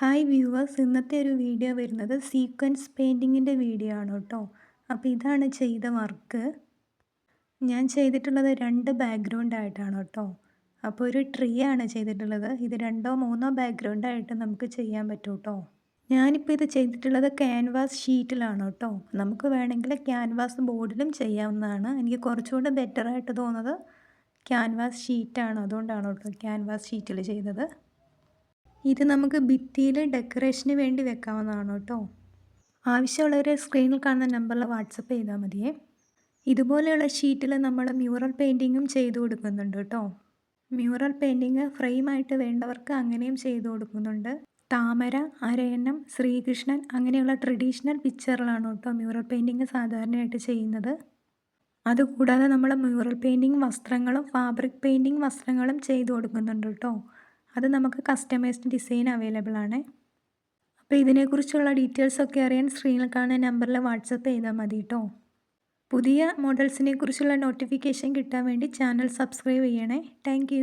Hi viewers ഇന്നത്തെ ഒരു video വരുന്നത് സീക്വൻസ് പെയിന്റിങ്ങിന്റെ വീഡിയോ ആണ് കേട്ടോ. അപ്പോൾ ഇതാണ് ചെയ്ത വർക്ക് ഞാൻ ചെയ്തിട്ടുള്ളത് രണ്ട് ബാക്ക്ഗ്രൗണ്ട് ആയിട്ടാണ് കേട്ടോ. അപ്പോൾ ഒരു ട്രീ ആണ് ചെയ്തിട്ടുള്ളത്. ഇത് രണ്ടോ മൂന്നോ ബാക്ക്ഗ്രൗണ്ട് ആയിട്ട് നമുക്ക് ചെയ്യാൻ പറ്റും കേട്ടോ. ഞാനിപ്പോൾ ഇത് ചെയ്തിട്ടുള്ളത് ക്യാൻവാസ് ഷീറ്റിലാണ് കേട്ടോ. നമുക്ക് വേണമെങ്കിൽ ക്യാൻവാസ് ബോർഡിലും ചെയ്യാവുന്നതാണ്. എനിക്ക് കുറച്ചുകൂടെ ബെറ്ററായിട്ട് തോന്നുന്നത് ക്യാൻവാസ് ഷീറ്റാണ് അതുകൊണ്ടാണ് കേട്ടോ ക്യാൻവാസ് ഷീറ്റിൽ ചെയ്തത്. ഇത് നമുക്ക് ഭിത്തിയിൽ ഡെക്കറേഷന് വേണ്ടി വെക്കാവുന്നതാണ് കേട്ടോ. ആവശ്യമുള്ളവർ സ്ക്രീനിൽ കാണുന്ന നമ്പറിൽ വാട്സപ്പ് ചെയ്താൽ മതിയേ. ഇതുപോലെയുള്ള ഷീറ്റിൽ നമ്മൾ മ്യൂറൽ പെയിന്റിങ്ങും ചെയ്തു കൊടുക്കുന്നുണ്ട് കേട്ടോ. മ്യൂറൽ പെയിന്റിങ് ഫ്രെയിമായിട്ട് വേണ്ടവർക്ക് അങ്ങനെയും ചെയ്തു കൊടുക്കുന്നുണ്ട്. താമര അരയണ്ണം ശ്രീകൃഷ്ണൻ അങ്ങനെയുള്ള ട്രഡീഷണൽ പിക്ചറിലാണ് കേട്ടോ മ്യൂറൽ പെയിന്റിങ് സാധാരണയായിട്ട് ചെയ്യുന്നത്. അതുകൂടാതെ നമ്മൾ മ്യൂറൽ പെയിന്റിങ് വസ്ത്രങ്ങളും ഫാബ്രിക് പെയിന്റിങ് വസ്ത്രങ്ങളും ചെയ്തു കൊടുക്കുന്നുണ്ട് കേട്ടോ. അത് നമുക്ക് കസ്റ്റമൈസ്ഡ് ഡിസൈൻ അവൈലബിൾ ആണ്. അപ്പോൾ ഇതിനെക്കുറിച്ചുള്ള ഡീറ്റെയിൽസ് ഒക്കെ അറിയാൻ സ്ക്രീനിൽ കാണുന്ന നമ്പറിൽ വാട്സപ്പ് ചെയ്താൽ മതി കേട്ടോ പുതിയ മോഡൽസിനെ കുറിച്ചുള്ള നോട്ടിഫിക്കേഷൻ കിട്ടാൻ വേണ്ടി ചാനൽ സബ്സ്ക്രൈബ് ചെയ്യണേ. താങ്ക്